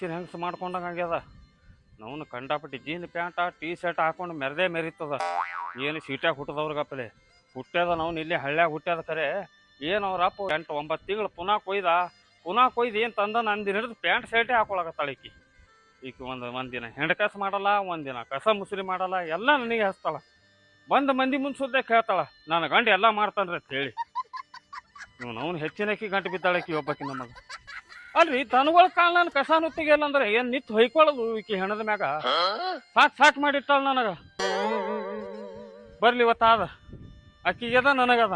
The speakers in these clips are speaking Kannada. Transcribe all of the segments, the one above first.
ಹೆಚ್ಚಿನ ಹೆಂಗ್ಸ್ ಮಾಡ್ಕೊಂಡಂಗೆ ಆಗ್ಯದ. ನಾವು ಕಂಡಾಪಟ್ಟಿ ಜೀನ್ ಪ್ಯಾಂಟ ಟೀ ಶರ್ಟ್ ಹಾಕೊಂಡು ಮೆರೆದೇ ಮೆರಿತದ. ಏನು ಸೀಟ್ಯಾಗ ಹುಟ್ಟದವ್ರಿಗಪ್ಪಲೆ ಹುಟ್ಟ್ಯದ ನಾವು ಇಲ್ಲಿ ಹಳ್ಳ್ಯಾಗ ಹುಟ್ಟ್ಯದ ಕರೆ. ಏನು ಅವ್ರ ಅಪ್ಪ ಎಂಟು ಒಂಬತ್ತು ತಿಂಗಳು ಪುನಃ ಕೊಯ್ದ. ಪುನಃ ಕೊಯ್ದು ಏನು ತಂದ ನಂದಿನ ಹಿಡಿದು ಪ್ಯಾಂಟ್, ಶರ್ಟೇ ಹಾಕೊಳಕತ್ತಾಳ ಈಕಿ. ಒಂದು ಒಂದಿನ ಹೆಂಡಕಸ ಮಾಡಲ್ಲ, ಒಂದಿನ ಕಸ ಮುಸುರಿ ಮಾಡಲ್ಲ, ಎಲ್ಲ ನನಗೆ ಹಚ್ತಾಳ. ಬಂದ ಮಂದಿ ಮುಂದೆ ಸುದ್ದೆ ಕೇಳ್ತಾಳ, ನನ್ನ ಗಂಡ ಎಲ್ಲ ಮಾಡ್ತಾನ್ರಿ ಅಂತ ಹೇಳಿ. ನೀವು ನಾವು ಹೆಚ್ಚಿನಕ್ಕಿ ಗಂಟು ಬಿದ್ದಾಳಕಿ ಒಬ್ಬಕಿ ನಮಗೆ ಅಲ್ರಿ, ದನಗಳ ಕಾಲ ನನ್ನ ಕಸ ತೆಗಿಯಲ್ಲ ಅಂದ್ರೆ ಏನ್ ನಿತ್ ಹೊಯ್ಕೊಳ್ಳೋದು ಈಕಿ ಹೆಣದ ಮ್ಯಾಗ? ಸಾಕ್ ಸಾಕ್ ಮಾಡಿಟ್ಟಾಳ ನನಗ. ಬರ್ಲಿ ಇವತ್ತಾದ ಅಕ್ಕಿಗೆದ ನನಗದ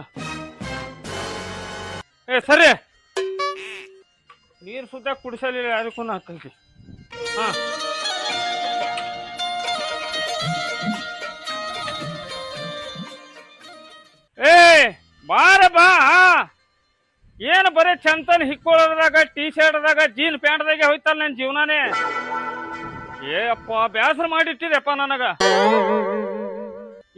ಏ, ಸರಿ. ನೀರು ಸುದ್ದ ಕುಡಿಸಲಿಲ್ಲ ಅದಕ್ಕೂ ಹಾಕಿ ಹಾ. ಏ ಬಾರ ಬಾ. ಏನು ಬರೀ ಚಂತನ್ ಹಿಕ್ಕೊಳ್ಳೋದ್ರಾಗ ಟೀ ಶರ್ಟ್ದಾಗ ಜೀನ್ ಪ್ಯಾಂಟ್ದಾಗೆ ಹೋಯ್ತಲ್ಲ ನನ್ನ ಜೀವನಾನೇ? ಏ ಅಪ್ಪ, ಬ್ಯಾಸರ ಮಾಡಿಟ್ಟಿದೆಪ್ಪ ನನಗ.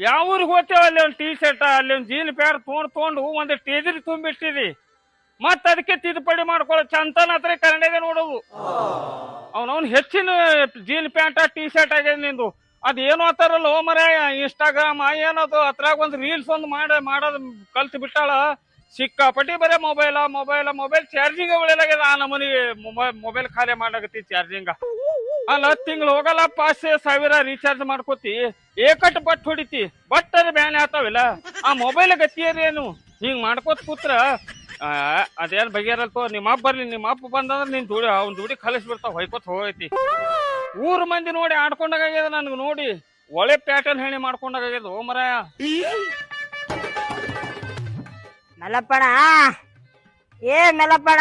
ಯಾವ ಊರಿಗೆ ಹೋಗ್ತೇವ ಅಲ್ಲಿ ಒಂದು ಟೀ ಶರ್ಟ್ ಅಲ್ಲಿ ಒಂದು ಜೀನ್ ಪ್ಯಾಂಟ್ ತೊಗೊಂಡು ತೊಗೊಂಡು ಒಂದು ಟೇಜರಿ ತುಂಬಿಟ್ಟಿದಿ. ಮತ್ತ ಅದಕ್ಕೆ ತಿದ್ದುಪಡಿ ಮಾಡ್ಕೊಳ್ಳೋ ಚಂತನ್ ಹತ್ರ ಕನ್ನಡಿಗೆ ನೋಡೋದು. ಅವನವ್ನು ಹೆಚ್ಚಿನ ಜೀನ್ ಪ್ಯಾಂಟ್ ಟೀ ಶರ್ಟ್ ಆಗ್ಯದ ನಿಂದು. ಅದೇನು ಅಂತಾರಲ್ಲ ಓ ಮರ ಇನ್ಸ್ಟಾಗ್ರಾಮ್ ಏನದು ಅದ್ರಾಗ ಒಂದು ರೀಲ್ಸ್ ಒಂದು ಮಾಡ, ಮಾಡೋದು ಕಲ್ತು ಬಿಟ್ಟಾಳ. ಸಿಕ್ಕಾಪಟ್ಟಿ ಬರೇ ಮೊಬೈಲ ಮೊಬೈಲ ಮೊಬೈಲ್ ಚಾರ್ಜಿಂಗ್ ಒಳ್ಳೆಲಾಗ್ಯದ ಆ ನಮನಿ ಮೊಬೈಲ್ ಖಾಲಿ ಮಾಡಾಕತ್ತಿ ಚಾರ್ಜಿಂಗ್ ಅಲ್ಲ, ತಿಂಗಳು ಹೋಗಲ್ಲ, ಪಾಸ್ ಸಾವಿರ ರೀಚಾರ್ಜ್ ಮಾಡ್ಕೋತಿ. ಏಕಟ್ ಬಟ್ ಹೊಡಿತಿ. ಬಟ್ ಅದ್ರ ಬ್ಯಾನ್ ಆತಾವಿಲ್ಲ. ಆ ಮೊಬೈಲ್ ಗತಿಯರೇನು ಹಿಂಗ್ ಮಾಡ್ಕೋತ ಕೂತ್ರ ಅದೇನ್ ಬಗೆಯರಲ್ತೋ ನಿಮ್ಮ ಅಪ್ಪ ಬರ್ಲಿ, ನಿಮ್ಮ ಅಪ್ಪ ಬಂದಂದ್ರೆ ನಿನ್ ದುಡಿ ಅವ್ನ ದುಡಿ ಕಲಿಸಿ ಬಿಡ್ತಾವ ಹೊಯ್ಕೋತ ಹೋಗೈತಿ. ಊರ್ ಮಂದಿ ನೋಡಿ ಆಡ್ಕೊಂಡಾಗ್ಯದ ನನ್ಗೆ ನೋಡಿ. ಒಳ್ಳೆ ಪ್ಯಾಟರ್ನ್ ಹೇಳಿ ಮಾಡ್ಕೊಂಡಾಗ ಓ ಮಲ್ಲಪ್ಪಣ ಏ ಮಲ್ಲಪ್ಪಣ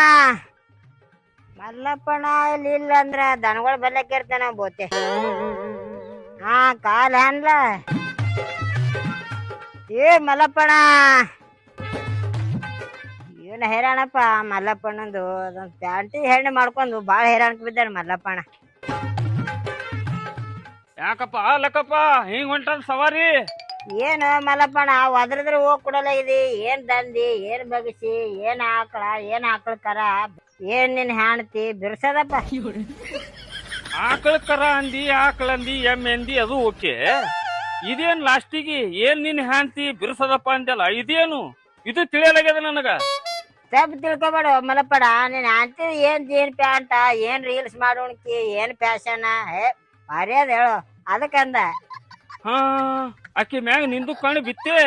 ಮಲ್ಲಪ್ಪಣ ಇಲ್ಲಿ ಇಲ್ಲ ಅಂದ್ರ ದನಗಳು ಬರ್ಲಕ್ಕಿರ್ತಾನ ಬೋತೆ. ಹಾ ಕಾಲ ಹ್ಯಾನ್ಲ ಏ ಮಲ್ಲಪ್ಪಣ ಏನ ಹೈರಾಣಪ್ಪ ಮಲ್ಲಪ್ಪಣ್ಣಂದು? ಅದೊಂದು ಪ್ಯಾಂಟಿ ಹೆಣ್ಣು ಮಾಡ್ಕೊಂಡು ಭಾಳ ಹೈರಾಣಕ್ಕೆ ಬಿದ್ದಾನೆ ಮಲ್ಲಪ್ಪಣ ಯಾಕಪ್ಪ ಲಕ್ಕಪ್ಪ? ಹಿಂಗ್ ಹೊಂಟದ ಸವಾರಿ? ಏನು ಮಲ್ಲಪ್ಪಣ ಒದ್ರದ್ರ ಹೋಗ್ ಕೊಡಲ್ಲ ಇದೆ. ಏನ್ ದಂದಿ ಏನ್ ಬಗಸಿ ಏನ್ ಆಕಳ ಏನ್ ಆಕಳ ಕರ. ಏನ್ ನಿನ್ ಹೆಣ್ತಿ ಬಿರ್ಸದಪ್ಪ. ಆಕಳ ಕರ ಅಂದಿ ಆಕಳ ಅಂದಿ ಎಮ್ಮೆ ಅಂದಿ ಅದು ಓಕೆ. ಇದೇನ್ ಲಾಸ್ಟಿಗೆ? ಏನ್ ನಿನ್ ಹಾಣತಿ ಬಿರ್ಸದಪ್ಪ ಅಂದಲ್ಲ ಇದೇನು? ಇದು ತಿಳಿಯಲಾಗ್ಯದ ನನಗ. ಸ್ವಲ್ಪ ತಿಳ್ಕೊಬೇಡ ಮಲ್ಲಪ್ಪಣ ನೀನ್ ಹೆಣ್ತಿ ಏನ್ ಜೀನ್ ಪ್ಯಾಂಟ ಏನ್ ರೀಲ್ಸ್ ಮಾಡೋಣಕಿ ಏನ್ ಫ್ಯಾಷನ್ ಏ ಮರ್ಯಾದ ಹೇಳು. ಅದಕ್ಕಂದ. ಹಾ. ಆಕಿ ಮ್ಯಾಗ ನಿಂದು ಕಣ್ಣು ಬಿತ್ತೆ.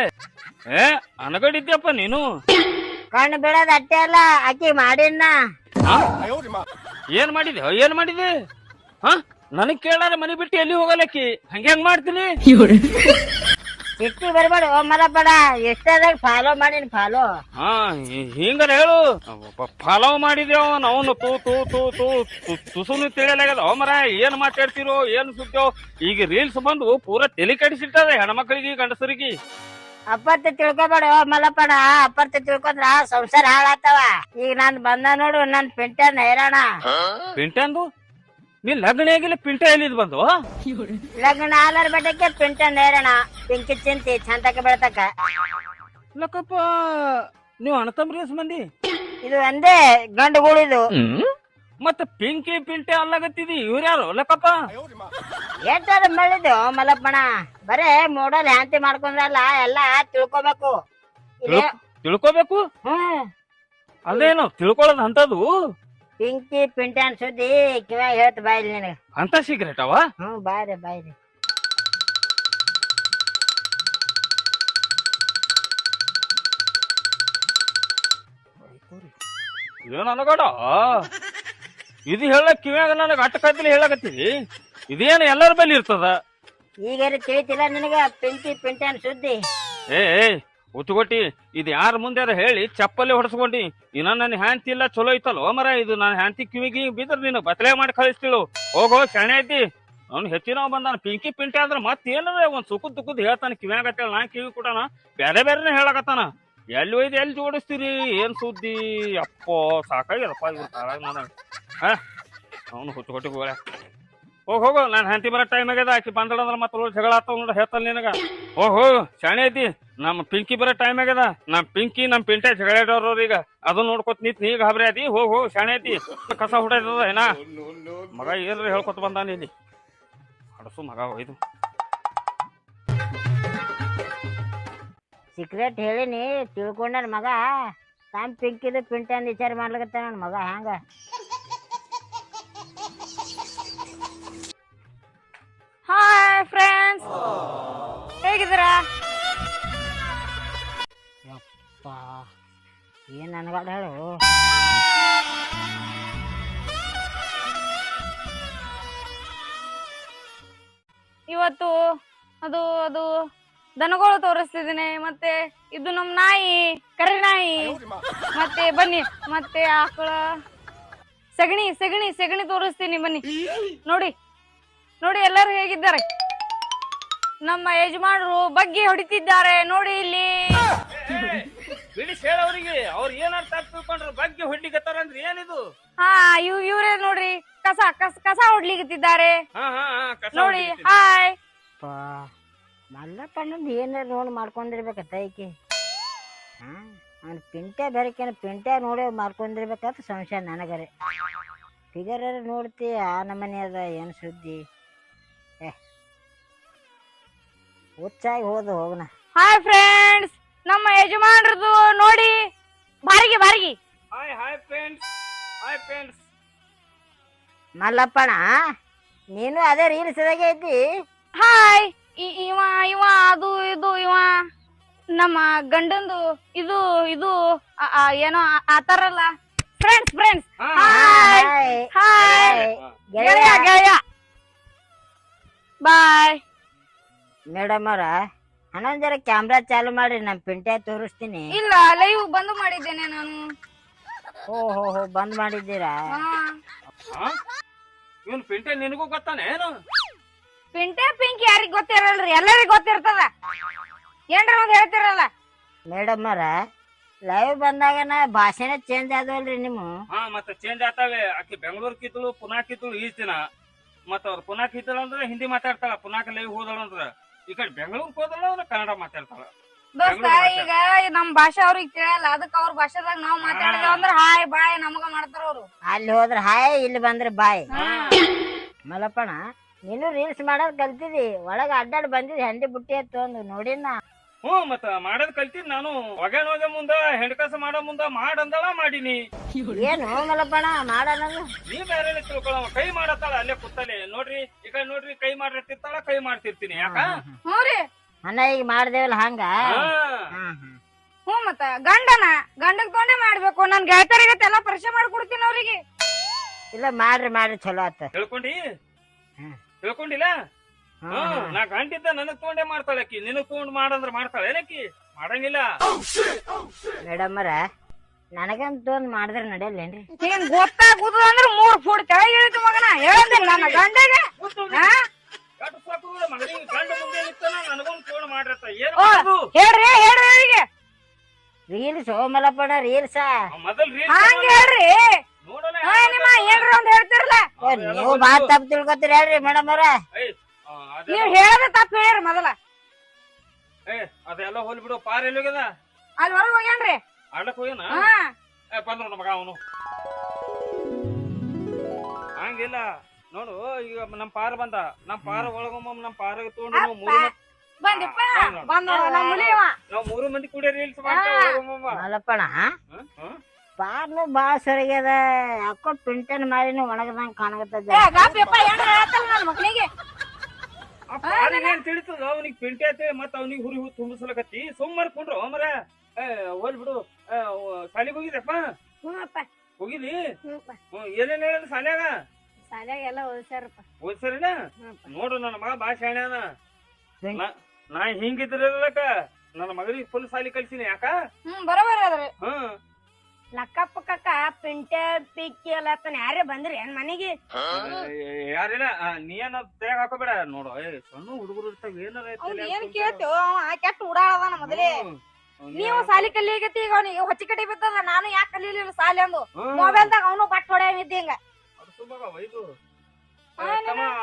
ಏ ಅನಗಡಿದ್ಯಪ್ಪ ನೀನು. ಕಣ್ಣು ಬೀಳೋದ್ ಅಟ್ಟೆ ಅಲ್ಲ ಆಕಿ ಮಾಡಿನ ಆ? ಏನ್ ಮಾಡಿದೆ ಏನ್ ಮಾಡಿದೆ? ಹಾ ನನಗ್ ಕೇಳಾರ ಮನಿ ಬಿಟ್ಟು ಎಲ್ಲಿ ಹೋಗಲಕ್ಕಿ ಹಂಗೆ ಹೆಂಗ್ ಮಾಡ್ತೀನಿ. ಸಿಟ್ಟಿ ಬರಬೇಡ ಓ ಮಲ್ಲಪ್ಪಣ ಎಷ್ಟದಾಗ ಫಾಲೋ ಮಾಡಿನ ಫಾಲೋ ಹಾ ಹಿಂಗಾರ ಹೇಳು. ಫಾಲೋ ಮಾಡಿದೇವ ಅವನು ತೂ ತೂ ತೂ ತೂ ತು- ತುಸುನು ತಿಳಿಯಲಾಗದ ಮರ ಏನ್ ಮಾತಾಡ್ತಿರೋ ಏನ್ ಸುತ್ತೋ ಈಗ ರೀಲ್ಸ್ ಬಂದು ಪೂರ ತಲೆ ಕಡಿಸಿಟ್ಟದ ಹೆಣ್ಮಕ್ಳಿಗೆ ಗಂಡಸರಿಗೆ. ಅಪ್ಪತ್ತ ತಿಳ್ಕೊಬೇಡ ಓ ಮಲ್ಲಪ್ಪಣ ಅಪ್ಪತ್ತ ತಿಳ್ಕೊಂಡ್ರ ಸಂಸಾರ ಹಾಳಾತವ ಈಗ ನಾನ್ ಬಂದ ನೋಡು ನನ್ ಪಿಂಟನ್ ಹೈರಾಣ. ಪಿಂಟಂದು ನೀ ಲಗ್ನ ಆಗಿಲ್ಲ ಪಿಂಟ ಎಲ್ಲಿದ್ ಬಂದು? ಲಗ್ನ ಆಲರ್ ಬೆಟ್ಟಕ್ಕೆ ಪಿಂಟನ್ ನೇರಣ ಪಿಂಕಿ ಚಿಂತಿ ಚಂತಕ್ಕೆ ಬೆಳತಕ್ಕ. ಲಕ್ಕಪ್ಪ ನೀವು ಅಣತಂಬ್ರಿ ಮಂದಿ? ಇದು ಒಂದೇ ಇದು. ಮತ್ತ ಪಿಂಕಿ ಪಿಂಟೆ ಅಲ್ಲಾಗತ್ತಿದಿ ಇವ್ರ್ಯಾರು ಲಕ್ಕಪ್ಪ? ಎಷ್ಟಾರ ಮಳಿದು ಮಲ್ಲಪ್ಪಣ ಬರೇ ಮೋಡಲ್ ಹ್ಯಾಂತಿ ಮಾಡ್ಕೊಂಡ್ರಲ್ಲ ಎಲ್ಲ ತಿಳ್ಕೊಬೇಕು. ತಿಳ್ಕೊಬೇಕು? ಹ್ಮ್. ಅದೇನು ತಿಳ್ಕೊಳ್ಳೋದು ಅಂತದು ಪಿಂಕಿ ಪಿಂಟ್ಯಾನ್ ಸುದ್ದಿ ಕಿವ್ಯಾಗ ಹೇಳ್ತ ಬಾಯ್ಲಿ ನಿನಗ. ಅಂತ ಸೀಕ್ರೆಟ್ ಅವ? ಹ್ಮ್ ಬಾಯ್ರಿ ಬಾಯ್ರಿ. ಏನು ಅನಗಡ ಇದು ಹೇಳಕ್ ಕಿವ್ಯಾಗ ನನಗೆ ಅಟ್ಟ ಕತ್ತಲಿ ಹೇಳಕತ್ತೀವಿ? ಇದೇನು ಎಲ್ಲರ ಬಳಿ ಇರ್ತದ? ಈಗ ತಿಳಿತಿಲ್ಲ ನಿನಗ ಪಿಂಕಿ ಪಿಂಟ್ಯಾನ್ ಸುದ್ದಿ ಏ ಏ ಉತ್ಕೊಟ್ಟಿ ಇದು ಯಾರ ಮುಂದೆ ಹೇಳಿ ಚಪ್ಪಲಿ ಹೊಡೆಸ್ಕೊಂಡಿ, ಇನ್ನ ನನ್ನ ಹ್ಯಾಂತಿ ಇಲ್ಲ, ಚಲೋ ಐತಲ್ಲ ಮರ, ಇದು ನನ್ನ ಹ್ಯಾಂತಿ ಕಿವಿಗೆ ಬಿದ್ರ ನೀನು ಬತ್ಲೆ ಮಾಡಿ ಕಳಿಸ್ತಿಳು. ಹೋಗೋ ಶಣೆ ಐತಿ. ಅವ್ನು ಹೆಚ್ಚಿನ ಬಂದಾನ, ಪಿಂಕಿ ಪಿಂಟಿ ಆದ್ರೆ ಮತ್ತೆ ಏನದ ಒಂದ್ ಸುಖದ್ ದುಃಖದ್ ಹೇಳ್ತಾನ ಕಿವ್ಯಾಗತ್ತೇಳ ನಾ ಕಿವಿ ಕೊಡಾನ ಬೇರೆ ಬೇರೆನೇ ಹೇಳಕತ್ತಾನ. ಎಲ್ಲಿ ಒಯ್ದು ಎಲ್ಲಿ ಜೋಡಿಸ್ತೀರಿ, ಏನ್ ಸುದ್ದಿ? ಅಪ್ಪೋ, ಸಾಕಾಗ್ಯದಪ್ಪ ಇವ್ರು ತಾರಾಗ ನಾನು ಹಾ, ಅವನು ಹೋಗ್ಯ ಹೋಗೋ, ಹೋಗು, ನಾನು ಹೆಂತಿ ಬರೋ ಟೈಮ್ ಆಗ್ಯದ, ಆಕಿ ಬಂದಳಂದ್ರೆ ಮತ್ತೆ ಜಗಳ ಆತ ನೋಡಿ ಹೇಳ್ತಾನೆ ನಿನಗ. ಓಹೋ ಶಾಣೆ ಐತಿ. ನಮ್ಮ ಪಿಂಕಿ ಬರೋ ಟೈಮ್ ಆಗ್ಯದ. ನಮ್ ಪಿಂಕಿ ನಮ್ ಪಿಂಟೆ ಜಗಳಾಡೋರು ಈಗ. ಅದು ನೋಡ್ಕೊತ ನಿಂತ ನೀ ಗಾಬರಿ ಆದಿ. ಹೋಗ್ ಹೋಗ್ ಶಾಣೆ ಐತಿ ಕಸ ಹುಡೈತದ ಏನ? ಮಗ ಏನ್ರಿ ಹೇಳ್ಕೊತ ಬಂದಾನ ಇಲ್ಲಿ. ಹಡಸು ಮಗ ಒಯ್ದು. ಸೀಕ್ರೆಟ್ ಹೇಳಿನಿ ತಿಳ್ಕೊಂಡ ಮಗ. ತಾಮ್ ಪಿಂಕಿದು ಪಿಂಟನ್ ವಿಚಾರ ಮಾಡ್ಲಿಕತ್ತ ನನ್ನ ಮಗ ಹ್ಯಾಂಗ? ಹಾಯ್ ಫ್ರೆಂಡ್ಸ್ ಹೇಗಿದ್ದೀರಾ? ಏನ್ ನನಗಾಡ ಹೇಳು. ಇವತ್ತು ಅದು ಅದು ದನಗಳು ತೋರಿಸ್ತಿದ್ದೀನಿ. ಮತ್ತೆ ಇದು ನಮ್ ನಾಯಿ, ಕರಿ ನಾಯಿ. ಮತ್ತೆ ಬನ್ನಿ, ಮತ್ತೆ ಆಕಳ ಸಗಣಿ ಸಗಣಿ ಸಗಣಿ ತೋರಿಸ್ತೀನಿ ಬನ್ನಿ. ನೋಡಿ ನೋಡಿ ಎಲ್ಲರೂ ಹೇಗಿದ್ದಾರೆ. ನಮ್ಮ ಯಜಮಾನರು ಬಗ್ಗೆ ಹೊಡಿತಿದ್ದಾರೆ. ನೋಡಿ ಇಲ್ಲಿ. ಬಿಡಿಸಿ ಹೇಳ ಅವ್ರಿಗೆ ಅವ್ರ ಏನಾರ ತಪ್ಪು ತಿಳ್ಕೊಂಡ್ರ ಬಗ್ಗೆ ಹೊಡ್ಲಿಕತ್ತಾರ ಅಂದ್ರೆ ಏನಿದು? ಹಾ ಇವ್ ಇವ್ರೇ ನೋಡ್ರಿ ಕಸ ಕಸ ಕಸ ಹೊಡ್ಲಿಕತ್ತಿದ್ದಾರೆ. ಹಾ ಹಾ ಹಾ ಕಸ ನೋಡಿ ಹೊಡಿಲಿಕತ್ತಿ. ಹಾಯ್. ಯಪ್ಪ ಮಲ್ಲಪ್ಪಣ್ಣಂದು ಏನಾರ ನೋಡಿ ಮಾಡ್ಕೊಂಡಿರ್ಬೇಕತ್ತ ಈಕಿ. ಹಾ ಅವ್ನು ಪಿಂಟೆ ಬೆರಕೇನು ಪಿಂಟೆ ನೋಡಿ ಮಾಡ್ಕೊಂಡಿರ್ಬೇಕಂತ ಸಂಶಯ ನನಗರೆ. ಫಿಗರ್ ನೋಡ್ತಿ ಆ ನಮನೆ ಅದ ಏನು ಸುದ್ದಿ? ಏ ಹುಚ್ಚಾಗಿ ಹೋದ ಹೋಗ್ನ. ಹಾಯ್ ಫ್ರೆಂಡ್ಸ್ ನಮ್ಮ ಯಜಮಾನ್ರದು ನೋಡಿ. ಬಾರಿಗೆ ಬಾರಿಗೆ. Hi hi friends hi friends Mallappanna ನೀನು ಅದೇ ರೀಲ್ಸ್ದಾಗೆ ಐತಿ ಹಾಯ್ ಇ- ಇವ ಇವ ಅದು ಇದು ಇವ. ನಮ್ಮ ಗಂಡಂದು ಇದು ಇದು ಆ- ಆ ಏನೋ ಆ- ಆ ಥರ ಅಲ್ಲ. ಫ್ರೆಂಡ್ಸ್ ಫ್ರೆಂಡ್ಸ್ ಹಾ ಹಾಯ್ ಹಾಯ್ ಹಾಯ್ ಗೆಳೆಯ. ಗೆಳೆಯ ಗೆಳೆಯ. ಬಾಯ್ ಮೇಡಮ್ ಅವ್ರ ಹನ್ನೊಂದು ಜರ ಕ್ಯಾಮ್ರಾ ಚಾಲು ಮಾಡ್ರಿ ನಮ್ ಪಿಂಟೆ ತೋರಿಸ್ತೀನಿ. ಇಲ್ಲ ಲೈವ್ ಬಂದ್ ಮಾಡಿದ್ದೇನೆ ನಾನು. ಓ ಹೋ ಹೋ ಬಂದ್ ಮಾಡಿದ್ದೀರಾ? ಹಾ. ಇವನ್ ಪಿಂಟೆ ನಿನಗೂ ಗೊತ್ತಾನೆ ಏನು? ಪಿಂಟೆ ಪಿಂಕ್ ಯಾರಿಗ್ ಗೊತ್ತಿರಲ್ರಿ? ಎಲ್ಲರಿಗ್ ಗೊತ್ತಿರ್ತದ. ಏನ್ರ ಒಂದ್ ಹೇಳ್ತಿರಲ್ಲ. ಮೇಡಮ್ ಅವ್ರ ಲೈವ್ ನಾ ಭಾಷೆನೇ ಚೇಂಜ್ ಆದವಲ್ರಿ ನಿಮ್ಮ. ಹಾ ಮತ್ತೆ ಚೇಂಜ್ ಆಗ್ತಾವೆ ಆಕಿ ಬೆಂಗಳೂರು ಕಿತ್ತಳು ಪುನಾ ಕಿತ್ತಳು ಈ ದಿನ. ಮತ್ತ ಅವ್ರ ಪುನಾ ಕಿತ್ತಳು ಅಂದ್ರೆ ಹಿಂದಿ ಮಾತಾಡ್ತಾಳ ಪುನಾಕ ಲೈವ್ ಹೋದಳು ಅಂದ್ರ ಈ ಕಡೆ ಬೆಂಗಳೂರು ಹೋದ್ರ ಕನ್ನಡ ಮಾತಾಡ್ತಾಳ ದೋಸ್ತ ಈಗ ನಮ್ ಭಾಷೆ ಅವ್ರಿಗೆ ತಿಳಿಯಲ್ಲ ಅದಕ್ಕ ಅವ್ರ ಭಾಷೆದಾಗ ನಾವ್ ಮಾತಾಡಿದೇವ್ ಅಂದ್ರ ಹಾಯ್ ಬಾಯ್ ನಮಗ ಮಾಡ್ತಾರ ಅವ್ರು. ಅಲ್ಲಿ ಹೋದ್ರ ಹಾಯ್ ಇಲ್ಲಿ ಬಂದ್ರ ಬಾಯ್. ಮಲಪಣ ನೀನು ರೀಲ್ಸ್ ಮಾಡೋದ್ ಕಲ್ತಿದಿ ಒಳಗ ಅಡ್ಡಾಡ್ ಬಂದಿದ್ ಹೆಂಡಿ ಬುಟ್ಟಿ ತೊಂದು ನೋಡಿನ? ಹ್ಞೂ ಮತ್ತ ಮಾಡೋದ್ ಕಲ್ತಿದ್ ನಾನು. ಒಗೆ ಹೋಗ ಮುಂದ ಹೆಣ್ಕಸ ಮಾಡೋ ಮುಂದ ಮಾಡಂದಳ ಮಾಡಿನಿ. ಏನು ಮಲ್ಲಪ್ಪಣ ಮಾಡೋಣ ನೀ ಬೇರೆ ತಿಳ್ಕೊಳವ ಕೈ ಮಾಡತ್ತಾಳ ಅಲ್ಲೇ ಕೂತಲೆ ನೋಡ್ರಿ ಈ ಕಡೆ ನೋಡ್ರಿ ಕೈ ಮಾಡಿರ್ತಿರ್ತಾಳ ಕೈ ಮಾಡ್ತಿರ್ತೀನಿ ಯಾಕ? ಹ್ಞೂ ರೀ. ಅನ್ನ ಈಗ ಮಾಡ್ದೇವಲ್ಲ ಹಂಗ? ಹ್ಮ್. ಹ್ಞೂ ಮತ್ತ ಗಂಡನ ಗಂಡಗ್ ತೊಂಡೆ ಮಾಡ್ಬೇಕು. ನನ್ ಗೆಳತರಿಗೆ ಎಲ್ಲ ಪರಿಚಯ ಮಾಡ್ಕೊಡ್ತೀನಿ ಅವ್ರಿಗೆ. ಇಲ್ಲ ಮಾಡ್ರಿ ಮಾಡ್ರಿ ಚಲೋ ಆತ. ತಿಳ್ಕೊಂಡಿ. ತಿಳ್ಕೊಂಡಿಲ್ಲ ಹ್ಮ್. ನಾ ಗಂಟಿದ್ದ ನನಗ್ ತಗೊಂಡೆ ಮಾಡ್ತಾಳೆ ಅಕ್ಕಿ. ನಿನಗ್ ತಗೊಂಡ್ ಮಾಡಂದ್ರ ಮಾಡ್ತಾಳೆ. ಏನಕ್ಕಿ ಮಾಡಂಗಿಲ್ಲ. ಮೇಡಮ್ ಅವ್ರ ನನಗಂತ ಒಂದ್ ಮಾಡಿದ್ರ ನಡೆಯಲ್ಲೇನ್ರಿ? ನೀನ್ ಗೊತ್ತಾಗುದು ಅಂದ್ರ ಮೂರ್ ಫೂಟ್ ಕೆಳಗೆ ಇಳಿತು ಮಗನ. ಹೇಳಂದಿಲ್ಲ ನನ್ನ ಗಂಡಗೆ. ಹಾ? ಎಷ್ಟ್ ಸಾಕು ಮಗನಿಗೆ ಗಂಡ ಮುಂದೆ ನಿಂತಾನ ನನಗೊಂದ್ ತೊಗೊಂಡ್ ಮಾಡಿರತ್ತ ಏನ್ ಓ, ಮಾಡೋದು? ಹೇಳ್ರಿ ಹೇಳ್ರಿ ಅವ್ರಿಗೆ. ರೀಲ್ಸ್ ಓ ಮಲ್ಲಪ್ಪಣ ರೀಲ್ಸ ಅವ್ ಮೊದಲ್ ರೀಲ್ ಹಂಗ ಹೇಳ್ರಿ. ನೋಡಲ್ಲ ಹಾ ನಿಮ್ಮ ಏನ್ರ ಒಂದ್ ಹೇಳ್ತಿರಲ್ಲ. ಓ, ನೀವು ಬಾಳ್ ತಪ್ಪು ತಿಳ್ಕೊತೀರಿ ಹೇಳ್ರಿ ಮೇಡಮ್ ಅವ್ರ ಏಯ್, ನೀವ್ ಹೇಳದ ತಪ್ಪ ಹೇಳ್ರಿ ಮೊದಲ. ಏ ಅದೆಲ್ಲ ಹೋಲ್ ಬಿಡು ಪಾರ್ ಎಲ್ಲಿ ಹೋಗ್ಯದ? ಅಲ್ಲಿ ಹೊರಗೆ ಹೋಗ್ಯಾನ್ರಿ. ಆಡ್ಲಕ್ ಹೋಗ್ಯಾನ? ಹಾ. ಏ ಬಂದ್ರ ಮಗ ಅವನು. ಹಂಗಿಲ್ಲ. ನೋಡು ಈಗ ನಮ್ ಪಾರ ಬಂದ. ನಮ್ ಪಾರ ಒಳಗೊಮ್ಮ ನಮ್ ಪಾರ ತಗೊಂಡು ನಾವು ಮೂರು ಮಂದಿ- ಬಂದಿಪ್ಪ. ಬಂದ. ನಮ್ಮ ಮುಲಿಯವ ನಾವು ಮೂರು ಮಂದಿ ಕೂಡ ರೀಲ್ಸ್ ಮಾಡ್ತೇವೆ ಬಾಳ ಸರಿಗ್ಯದ. ಯಾಕೋ ಪಿಂಟನ್ ಮಾರಿನ ಒಣಗದಂಗ್ ಕಾಣಗತ್ತದ ಏ ಗಾಪಿಯಪ್ಪ ಏನ್ರ ಹೇಳ್ತಲ್ಲ ನನ್ನ ಮಕ್ಳಿಗೆ? ಏನ್ ತಿಳಿತದ? ಅವನಿಗೆ ಪಿಂಟೆ ಐತೆ ಮತ್ತ ಅವನಿಗೆ ಹುರಿ ಹೂ ತುಂಬಿಸ್ಲಕತ್ತಿ. ಸುಮ್ಮನೆ ಕುಂಡ್ರು ಮರ ಏ ಹೋಲ್ ಬಿಡು. ಶಾಲಿಗ್ ಹೋಗಿದೆಪ್ಪ ಹ್ಞೂಪ್ಪ ಹೋಗಿದಿ ಏನೇನ್ ಹೇಳಿದ ಶಾಲ್ಯಾಗ? ಶಾಲ್ಯಾಗ ಎಲ್ಲ ಓದಿಸ್ಯಾರಪ್ಪ ಓದ್ಸರಿನ ನೋಡು ನನ್ನ ಮಗ ಬಾ ಶಾಣ್ಯಾನ ನಾ- ಹಿಂಗಿದ್ರಲ್ಲಕ್ಕ ಹಿಂಗಿದ್ರಲ್ಲಕ ನನ್ನ ಮಗನಿಗೆ ಫುಲ್ ಸಾಲಿ ಕಲ್ಸಿನಿ ಯಾಕ? ಹ್ಮ್ ಬರೋಬರ ಹ್ಮ್. ಲಕ್ಕ ಪಕ್ಕಕ್ಕ ಪಿಂಟೆ ಪಿಕ್ಕಿ ಎಲ್ಲ ಯಾರೇ ಬಂದ್ರಿ ಏನ್ ಮನೆಗೆ? ಯಾರಿಲ್ಲ ನೀ ಏನ ತೇಗ ಹಾಕೋಬೇಡ ನೋಡು. ಏ ಸಣ್ಣ ಹುಡುಗರು ಇರ್ತಾವ ಏನಾರ ಏನ್. ಕೇಳ್ತೇವ ಅವ ಕೆಟ್ಟ ಉಡಾಳದ ಮೊದಲೇ. ನೀವು ಸಾಲಿ ಕಲಿಯಗತಿ ಈಗ ಅವನಿಗೆ? ಹೊಚ್ಚಿ ಕಟ್ಟಿ ಬಿತ್ತದ ನಾನು ಯಾಕೆ ಕಲಿಲಿಲ್ಲ ಸಾಲಿ ಅಂದು? ಮೊಬೈಲ್ ದಾಗ ಅವನು ಬಟ್ ಹೊಡೆ ಇದ್ದಿಂಗ ಅದು ಸುಮ್ಮಗ ಒಯ್ದು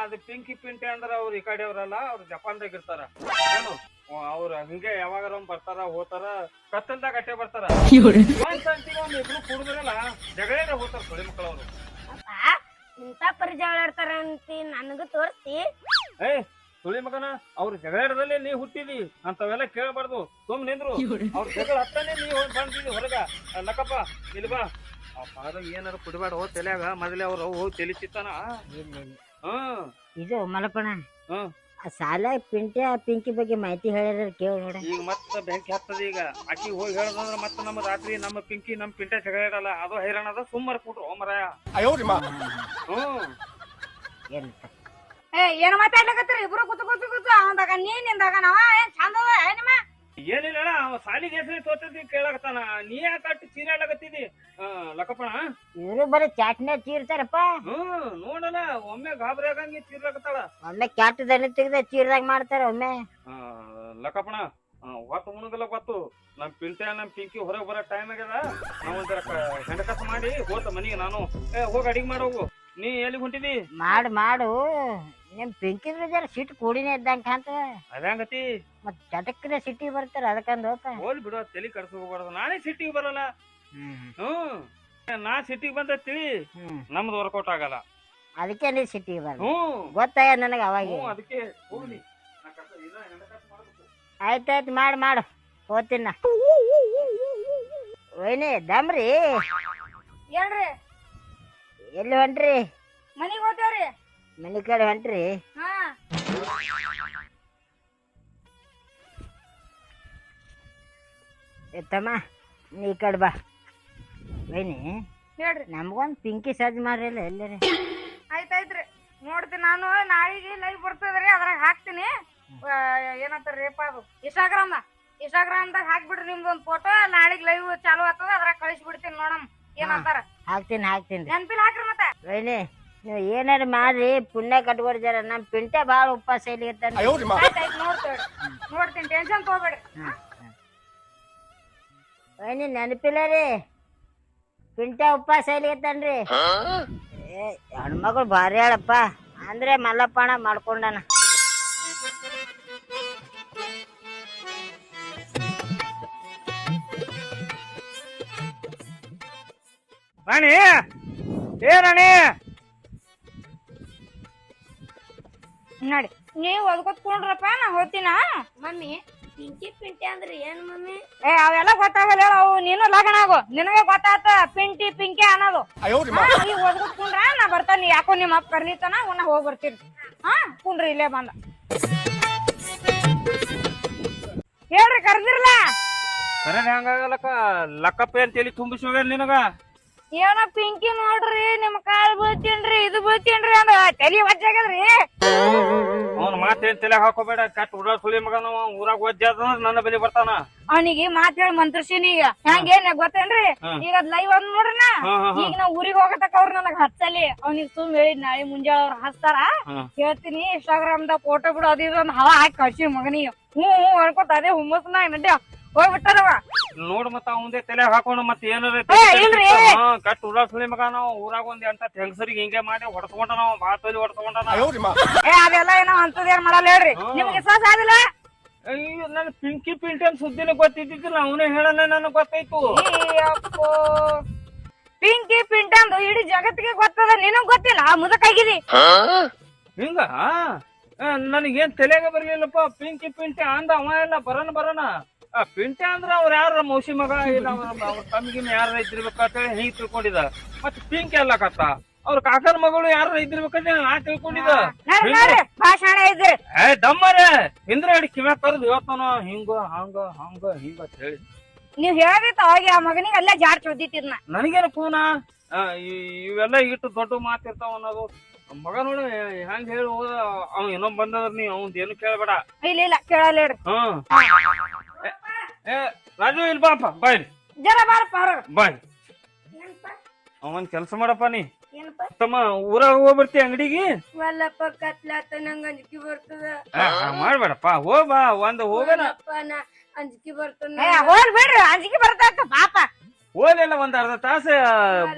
ಅದು ಪಿಂಕಿ ಪಿಂಟೆ ಅಂದ್ರ ಅವ್ರ ಈ ಕಡೆ ಅವ್ರಲ್ಲ ಅವ್ರು ಜಪಾನ್ದಾಗ ಇರ್ತಾರ. ಏನು? ಅವ್ರ ಹಂಗೆ ಯಾವಾಗಾರ ಬರ್ತಾರ ಹೋತಾರ ಕತ್ತಲ್ದಾಗ ಅಟ್ಟೆ ಬರ್ತಾರ. ಒಂದ್ ಸಂತಿಗೆ ಒಂದ್ ಇಬ್ರು ಕುಡಿದ್ರಲ್ಲ ಜಗಳೇನ ಹೋತಾರ ಸುಳಿ ಮಕ್ಕಳವ್ರು ಇಂತ ಪರಿ ಜಗಳ ಆಡ್ತಾರ ಅಂತಿ ನನಗೂ ತೋರಿಸಿ. ಏ ತುಳಿ ಮಗನ ಅವ್ರ ಜಗಳಾಡದಲ್ಲಿ ನೀ ಹುಟ್ಟಿದಿ ಅಂತವೆಲ್ಲ ಕೇಳಬಾರ್ದು. ಸುಮ್ ನಿಂದ್ರು. ಅವ್ರ ಜಗಳ ಹತ್ತಾನೆ ನೀ ಹೋಗಿ ಬಂದಿದಿ ಹೊರಗ. ಲಕ್ಕಪ್ಪ ಇಲ್ಲಿ ಬಾ. ಆ ಪಾದ ಏನಾರ ಕುಡಿಬೇಡ ಹೋ ತಲ್ಯಾಗ ಮೊದಲೇ ಅವ್ರು ಹೋಗಿ ತಲಿ ಚಿತ್ತಾನ ಇಲ್ಲ ಇಲ್ಲ. ಹ್ಮ್. ಇದು ಮಲಪಣ ಹ್ಮ್. ಸಾಲ ಪಿಂಟೆ ಆ ಪಿಂಕಿ ಬಗ್ಗೆ ಮಾಹಿತಿ ಹೇಳಿದ್ರೆ ಕೇಳಿ ನೋಡ. ಈಗ ಮತ್ತೆ ಬೆಂಕಿ ಹತ್ತದ ಈಗ. ಆಕಿ ಹೋಗಿ ಹೇಳದಂದ್ರ ಮತ್ತೆ ನಮ್ಮ ರಾತ್ರಿ ನಮ್ಮ ಪಿಂಕಿ ನಮ್ಮ ಪಿಂಟೆ ಜಗಳಾಡಲ್ಲ ಅದು ಹೈರಾಣ ಅದ ಸುಮ್ಮರ್ ಕೊಟ್ರು ಮರಾಯ ಹ್ಮ್ ಏನು ಏ ಏನ್ ಮಾತಾಡ್ಲಕತ್ತೀರಿ? ಇಬ್ರು ಕೂತು ಕೂತು ಕೂತು ಅವಂದಾಗ ನೀ ನಿಂದಾಗ ನಾವ ಏನ್ ಚಂದ ಅದ ಏನಮ್ಮ? ಏನಿಲ್ಲ ಅಣ್ಣ ಅವ ಸಾಲಿಗೆ ಹೆಸರಿ ತೋತದಿ ಕೇಳಕತ್ತಾನ. ನೀ ಯಾಕೆ ಅಟ್ಟು ಚೀರಾಡಕತ್ತಿದಿ ಲಕ್ಕಪ್ಪಣ ಇವರು ಬರೀ ಚಾಟ್ನೆ ಚೀರ್ತಾರಪ್ಪ ಹ್ಮ್ ನೋಡಲ್ಲ ಒಮ್ಮೆ ಗಾಬರಿ ಆಗಂಗೆ ಚೀರ್ಲಕತ್ತಾಳ ಒಮ್ಮೆ ಕ್ಯಾಟ್ ದನಿ ತೆಗ್ದ ಚೀರ್ದಾಗ ಮಾಡ್ತಾರ ಒಮ್ಮೆ. ಲಕ್ಕಪ್ಪಣ ಹೊತ್ತು ಮುಣಗಲ್ಲ ಗೊತ್ತು. ನಮ್ ಪಿಂಟೆ ನಮ್ ಪಿಂಕಿ ಹೊರಗೆ ಬರೋ ಟೈಮ್ ಆಗ್ಯದ. ನಾವ್ ಒಂಥರ ಹೆಂಡಕಸ ಮಾಡಿ ಹೋತ ಮನಿಗೆ ನಾನು. ಏ ಹೋಗಿ ಅಡಿಗೆ ಮಾಡೋಗು ನೀ ಎಲ್ಲಿಗೆ ಹೊಂಟಿದಿ? ಮಾಡು ಮಾಡು. ನಿಮ್ ಪಿಂಕಿದ್ರ ಜರ ಸಿಟ್ಟು ಕೂಡಿನೇ ಇದ್ದಂಗ ಅಂತ ಅದಂಗತಿ ಮತ್ ಚಟಕ್ನೆ ಸಿಟಿ ಬರ್ತಾರ ಅದಕ್ಕಂದು ಹೋಪ. ಹೋಲ್ ಬಿಡೋ ತಲೆ ಕಡ್ಸ್ಕೋಬಾರ್ದು ನಾನೇ ಸಿಟಿಗೆ ಬರಲ್ಲ. ಹ್ಮ್. ನಾ ಸಿಟಿಗೆ ಬಂದ ತಿಳಿ ನಮ್ದು ವರ್ಕೌಟ್ ಆಗಲ್ಲ. ಅದಕ್ಕೆ ನೀ ಸಿಟಿ ಬರ ಹ್ಮ್. ಗೊತ್ತಾಯ ನನಗೆ ಅವಾಗ. ಹ್ಮ್ ಅದಕ್ಕೆ ಹೋಗ್ಲಿ. ಆಯ್ತಾಯ್ತು ಮಾಡು ಮಾಡು. ಹೋಗ್ತೀನಿ ನಾ ವೈನಿ ದಮ್ರಿ. ಏನ್ರಿ ಎಲ್ಲಿ ಹೊಂಟ್ರಿ? ಮನಿಗ್ ಹೋಗ್ತೇವ್ರಿ ಮನಿ ಕಡೆ ಹೊಂಟ್ರಿ? ಹಾ. ಏ ತಮ್ಮ ನೀ ಈ ಕಡೆ ಬಾ. ವೈನಿ ಹೇಳ್ರಿ. ನಮ್ಗೊಂದು ಪಿಂಕಿ ಸಜ್ಜ್ ಮಾಡ್ರಿಲ್ಲ ಎಲ್ಲರಿ ಆಯ್ತಾಯ್ತ್ರಿ. ನೋಡ್ತೀನಿ ನಾನು ನಾಳೆಗೆ ಲೈವ್ ಬರ್ತದ್ರಿ ಅದ್ರಾಗ ಹಾಕ್ತೀನಿ. ಏನಂತಾರೆ ರೇಪ ಅದು? ಇನ್ಸ್ಟಾಗ್ರಾಮ್ ಇನ್ಸ್ಟಾಗ್ರಾಮ್ದಾಗ ಹಾಕ್ಬಿಡ್ರಿ ನಿಮ್ದು ಒಂದು ಫೋಟೋ ನಾಳೆಗೆ ಲೈವ್ ಚಾಲು ಆಗ್ತದ ಅದ್ರಾಗ ಕಳಿಸ್ಬಿಡ್ತೀನಿ ನೋಡಮ್. ಏನಂತಾರ? ಹಾಕ್ತೀನಿ ಹಾಕ್ತೀನಿ. ನೆನ್ಪಿಲ್ ಹಾಕ್ರಿ ಮತ್ತೆ. ವೈನಿ ನೀವು ಏನಾರ ಮಾಡ್ರಿ ಪುಣ್ಯ ಕಟ್ಕೊಡ್ ಜರ. ನಮ್ ಪಿಂಟೆ ಬಾಳ ಉಪವಾಸ ಇಲ್ಲಿ ಇರ್ತಾನೆ ನೋಡ್ತೀನಿ ಟೆನ್ಷನ್ ತಗೋಬೇಡ್ರಿ. ವೈನಿ ನೆನಪಿಲ್ಲ ರೀ? ಪಿಂಟೆ ಉಪವಾಸ ಏ ಹೆಣ್ಮಗಳು ಭಾರಿ ಹೇಳಪ್ಪ ಅಂದ್ರೆ ಮಲ್ಲಪ್ಪಣ ಮಾಡ್ಕೊಂಡನ. ರಾಣಿ ಏ ರಾಣಿ? ನೋಡಿ ನೀವು ಒದ್ಕೊತ್ಕೊಂಡ್ರಪ್ಪ ನಾ ಹೋಗ್ತೀನಾ? ಮಮ್ಮಿ ಪಿಂಕಿ ಪಿಂಟಿ ಅಂದ್ರೆ ಏನ್ ಮಮ್ಮಿ? ಏ ಅವೆಲ್ಲ ಗೊತ್ತಾಗಲ್ಲ ಹೇಳು. ಅವು ನೀನು ಲಗಣ ಆಗು. ನಿನಗೆ ಗೊತ್ತಾತ ಪಿಂಟಿ ಪಿಂಕಿ ಅನ್ನೋದು. ಈಗ ಓದ್ಕೊಂಡ್ರ ನಾ ಬರ್ತಾನೆ. ಯಾಕೋ ನಿಮ್ಮ ಅಪ್ಪ ಕರ್ನಿತಾನ ನಾ ಹೋಗಿ ಬರ್ತೀನಿ. ಹಾ ಕುಂಡ್ರಿ ಇಲ್ಲೇ ಬಂದ. ಹೇಳ್ರಿ ಕರ್ದಿರ್ಲ? ಕರೆ ಹೆಂಗಾಗಲಕ್ಕ ಲಕ್ಕಪ್ಪ ಅಂತ ಹೇಳಿ ತುಂಬಿಸಿ ಹೋಗ್ಯಾನ ನಿನಗ? ಏನೋ ಪಿಂಕಿ ನೋಡ್ರಿ ನಿಮ್ ಕಾಲ್ ಬೀಳ್ತೀನ್ರಿ ಇದು ಬೀಳ್ತೀನ್ರಿ ಅಂದ. ತಲಿ ವಜ್ಜಾಗ್ಯದ್ರಿ ಅವ್ನ ಮಾತೇನ್ ತಲೆ ಹಾಕೋಬೇಡ ಕಟ್ ಉಡಾ ಸುಳಿ ಮಗನ ಊರಾಗ ಒಜ್ಜಾದ ನನ್ನ ಬಲಿ ಬರ್ತಾನ. ಅವನಿಗೆ ಮಾತ್ ಹೇಳಿ ಮಂತ್ರಿಸಿನಿ ಈಗ. ಹೆಂಗೇನ್ ಗೊತ್ತೇನ್ರಿ? ಈಗ ಅದ್ ಲೈವ್ ಅಂದ್ ನೋಡ್ರಿ ನಾ. ಈಗ ನಾ ಊರಿಗೆ ಹೋಗತಕ್ಕ ಅವ್ರ ನನಗ್ ಹಚ್ಚಲಿ. ಅವ್ನಿಗೆ ಸುಮ್ ಹೇಳಿ ನಾಳೆ ಮುಂಜಾನೆ ಅವ್ರ ಹಚ್ತಾರ. ಹ್ಮ್. ಹೇಳ್ತೀನಿ ಇನ್ಸ್ಟಾಗ್ರಾಮ್ ದ ಫೋಟೋ ಬಿಡು ಅದ್ ಒಂದ್ ಹವಾ ಹಾಕಿ ಕಳ್ಸಿ ಮಗನಿಗೆ. ಹ್ಞೂ ಹ್ಞೂ ಅನ್ಕೋತ ಅದೇ ಹುಮ್ಮಸ್ನಾಗ ನಡ್ಯ ಹೋಗ್ಬಿಟ್ಟಾರವ ನೋಡ್ ಮತ್ತ ಅವಂದೇ ತಲೆ ಹಾಕೊಂಡು ಮತ್ತೆ ಏನಾರ. ಕಟ್ ಉಡಾ ಸುಳಿ ಮಗ ನಾವು ಊರಾಗ ಒಂದ್ ಎಂಟ ಹೆಂಗಸರಿಗೆ ಹಿಂಗೆ ಮಾಡಿ ಹೊಡ್ಸ್ಕೊಂಡ ನಾವು ಬಾಳ ಹೊಡ್ಕೊಂಡ ಹೊಡ್ಸ್ಕೊಂಡನ. ಏ ಅದೆಲ್ಲ ಏನೋ ಅಂತದೇನ್ ಮಾಡಲ್ಲ ಹೇಳ್ರಿ. ನಿಮ್ಗೆ ವಿಶ್ವಾಸ ಆಗಿಲ್ಲ ಅಯ್ಯೋ ನನ್ ಪಿಂಕಿ ಪಿಂಟಿ ಅಂತ ಸುದ್ದಿನ ಗೊತ್ತಿದ್ದಿಲ್ಲ ಅವನೇ ಹೇಳಲ್ಲ ನನಗ್ ಗೊತ್ತಾಯ್ತು. ಪಿಂಕಿ ಪಿಂಟ್ ಅಂದು ಇಡೀ ಜಗತ್ತಿಗೆ ಗೊತ್ತದ ನಿನಗ್ ಗೊತ್ತಿಲ್ಲ? ಮುದಕಾಗಿದಿ ಹಿಂಗ? ನನಗೇನ್ ತಲೆಗೆ ಬರ್ಲಿಲ್ಲಪ್ಪ ಪಿಂಕಿ ಪಿಂಟಿ ಅಂದ ಅವ ಎಲ್ಲ ಬರೋಣ ಬರನ. ಆ ಪಿಂಟಿ ಅಂದ್ರ ಅವ್ರ ಯಾರ ಮೌಸಿ ಮಗ? ಇಲ್ಲ ಅವ್ರ ಇದ್ದಿರ್ಬೇಕಂತ ತಮ್ಗಿನ ಯಾರ ಇದ್ದಿರ್ಬೇಕಂತೇಳಿ ಹಿಂಗ್ ತಿಳ್ಕೊಂಡಿದ ಮತ್ ಪಿಂಕ್ ಅಲ್ಲಕತ್ತ ಅವ್ರ ಕಾಕನ ಮಗಳು ಯಾರ ಇದ್ದಿರ್ಬೇಕಂತ ನಾ ತಿಳ್ಕೊಂಡಿದ ಭಾಷಣ ಇದ್ರಿ. ಏ ದಮ್ಮರೇ ಹಿಂದ್ರ ಹಿಡಿ ಕಿವ್ಯಾಗ ಕರ್ದು ಇವತ್ತನ ಹಿಂಗ ಹಂಗ ಹಂಗ ಹಿಂಗ ಅಂತ ಹೇಳಿ. ನೀವ್ ಹೇಳದಿತ್ತ ಅವಾಗ ಆ ಮಗನಿಗೆ ಅಲ್ಲೇ ಜಾರ್ ಚೋದಿತ್ತಿದ್ನ. ನನಗೇನು ಪೂನ ಇವೆಲ್ಲ ಇಟ್ಟು ದೊಡ್ಡ ಮಾತಿರ್ತಾವ ಅನ್ನೋದು. ಮಗ ನೋಡಿ ಹೆಂಗ್ ಹೇಳಿ ಹೋದ? ಅವ್ ಇನ್ನೊಬ್ಬ ಬಂದದ್ರ ನೀ ಅವಂದ್ ಏನು ಕೇಳಬೇಡ. ಇಲ್ಲ ಇಲ್ಲ ಕೇಳಲ್ಲ ಹ್ಮ್. ಏ- ರಾಜು ಇಲ್ಲಿ ಬಾಪ ಬಾಯ್ ಜರ ಬಾರಪ್ಪ ಹೊರಗ ಬಾಯ್ ಅವನ್ ಕೆಲಸ ಮಾಡಪ್ಪ ನೀ. ಏನಪ್ಪ? ತಮ್ಮ ಊರಾಗ ಹೋಗ್ಬರ್ತಿ ಅಂಗಡಿಗೆ? ವಲ್ಲಪ್ಪ ಕತ್ಲಾತ ನಂಗ ಅಂಜಿಕೆ ಬರ್ತದ. ಮಾಡ್ಬೇಡಪ್ಪ ಹೋಬಾ ಬಾ ಒಂದ್ ಹೋಗನ ನಾ ಅಂಜಿಕೆ ಬರ್ತದ ಏ ಹೋಲ್ ಬಿಡ್ರಿ ಅಂಜಿಕೆ ಬರ್ತಾತ ಪಾಪ ಹೋದೆಲ್ಲ ಒಂದ್ ಅರ್ಧ ತಾಸ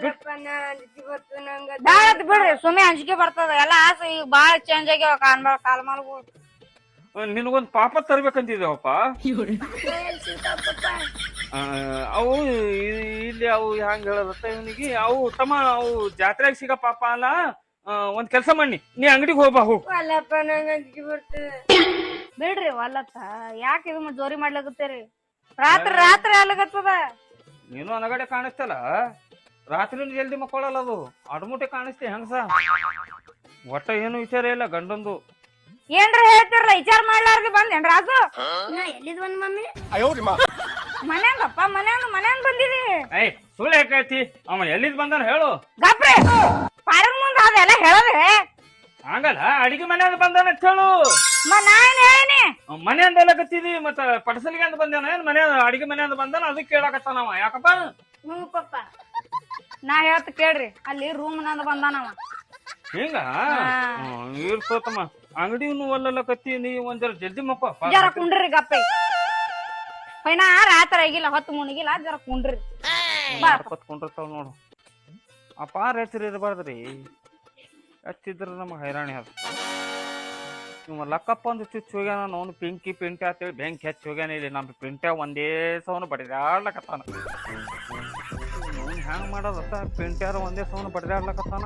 ಬಿಟ್ ನಾ ಅಂಜಿಕೆ ಬರ್ತದ ನಂಗ. ಬಾಳ ಬಿಡ್ರಿ ಸುಮ್ಮನೆ ಅಂಜಿಕೆ ಬರ್ತದ. ಎಲ್ಲ ಆಸೆ ಈಗ ಬಾಳ ಚೇಂಜ್ ಆಗ್ಯಾವ ಕಾಲ್ ಕಾಲ್ಮಾಲ್ಗಳು ನಿನಗೊಂದು ಪಾಪ ತರ್ಬೇಕಂತಿದ್ದೇವಪ್ಪ ಅವು ಇಲ್ಲಿ ಅವು ಹ್ಯಾಂಗ ಹೇಳದತ್ತ ಇವನಿಗೆ ಅವು ತಮ್ಮ ಅವು ಜಾತ್ರೆಗೆ ಸಿಗ ಪಾಪ ಅಲ್ಲ ಒಂದ್ ಕೆಲಸ ಮಾಡಿ ನೀ ಅಂಗಡಿಗೆ ಹೋಗ್ಬಾ ಹೋಗ್. ಅಲ್ಲಪ್ಪ ನಂಗೆ ಅಂಜಿಕೆ ಬರ್ತದೆ. ಬಿಡ್ರಿ ವಲ್ಲತ್ತ ಯಾಕೆ ಇದು ಜೋರಿ ಮಾಡ್ಲಾಗತ್ತೀರಿ ರಾತ್ರಿ ರಾತ್ರಿ ಅಲ್ಲಗತ್ತದ ನೀನು ಅನಗಡೆ ಕಾಣಿಸ್ತಲ್ಲ ರಾತ್ರಿ ಜಲ್ದಿ ಮಕ್ಕಳಲ್ಲ ಅದು. ಅಡ್ಮುಟೆ ಕಾಣಿಸ್ತಿ ಹೆಂಗಸ? ಒಟ್ಟ ಏನು ವಿಚಾರ ಇಲ್ಲ ಗಂಡಂದು. ಏನ್ರ ಹೇಳ್ತಿರಲ್ಲ ವಿಚಾರ ಮಾಡ್ಲಾರ್ದು ಬಂದೇನ್ ರಾಜು ನಾ ಎಲ್ಲಿದ್ ಬಂದ್ ಮಮ್ಮಿ? ಮನ್ಯಾಂಗಪ್ಪ ಮನ್ಯಾಂಗ ಮನ್ಯಾಂಗ ಬಂದಿದಿ. ಏಯ್ ಸುಳ್ಳು ಯಾಕೈತಿ ಅವ ಎಲ್ಲಿದ್ ಬಂದಾನ ಹೇಳು. ಗಪ್ರೆ ಪಾರನ್ ಮುಂದ ಅದೆಲ್ಲ ಹೇಳದೆ. ಹಂಗಲ್ಲ ಅಡಿಗೆ ಮನ್ಯಾಗ ಬಂದಾನ ಅಂತ ಹೇಳು. ಮ ನಾ ಏನ್ ಹೇಳಿನಿ? ಅವ್ ಮನೆಯಿಂದ ಎಲ್ಲ ಕತ್ತಿದಿ ಮತ್ತ ಪಟಸಲಿಗೆ ಅಂತ ಬಂದಾನ ಏನ್ ಮನೆ ಅಡಿಗೆ ಮನ್ಯಾಂದ ಬಂದಾನ? ಅದಕ್ಕೆ ಕೇಳಾಕತ್ತಾನವ ಯಾಕಪ್ಪ? ಹ್ಞೂ ಪಪ್ಪ. ನಾ ಹೇಳ್ತ ಕೇಳ್ರಿ ಅಲ್ಲಿ ರೂಮ್ ನಂದ ಬಂದಾನವ ಹಿಂಗ? ಇರ್ತತಮ್ಮ ಅಂಗಡಿನು ಒಲ್ಲೆಲ್ಲ ಕತ್ತಿ ನೀ ಒಂದ್ ಜರ ಜಲ್ದಿ ಮಕ್ಕ ಜರ ಕುಂಡ್ರಿ ಗಪ್ಪೆ. ಪೈನಾ ರಾತ್ರಿ ಆಗಿಲ್ಲ ಹೊತ್ತು ಮುಣಗಿಲ್ಲ ಜರ ಕುಂಡ್ರಿ. ಬಾ ಕತ್ಕೊಂಡಿರ್ತಾವ ನೋಡು. ಅಪಾರ ಹೆಸರು ಇರಬಾರ್ದ್ರಿ ಹಚ್ಚಿದ್ರ ನಮಗೆ ಹೈರಾಣಿ ಅದು. ನಿಮ್ಮ ಲಕ್ಕಪ್ಪ ಒಂದು ಚುಚ್ಚು ಹೋಗ್ಯಾನ ಅವನು ಪಿಂಕಿ ಪಿಂಟಿ ಅಂತೇಳಿ ಬೆಂಕಿ ಹಚ್ಚಿ ಹೋಗ್ಯಾನ ಇಲ್ಲಿ. ನಮ್ಮ ಪಿಂಟ್ಯ ಒಂದೇ ಸವನು ಬಡಿದಾಡ್ಲಕತ್ತಾನ. ಹ್ಯಾಂಗ ಮಾಡೋದತ್ತ ಪಿಂಟ್ಯಾರ ಒಂದೇ ಸೌನ ಬಡಿದಾಡ್ಲಕತ್ತಾನ?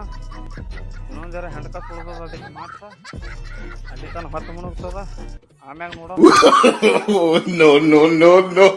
ಇನ್ನೊಂದ್ ಜರ ಹೆಂಡ್ಕ ಉಳ್ದದ ಅದಕ್ಕೆ ಮಾಡ್ಸ ಅಲ್ಲಿ ತನ ಹೊತ್ತು ಮುಣಗ್ತದ? ಆಮ್ಯಾಗ ನೋಡೋ ನೋ ನೋ ನೋ.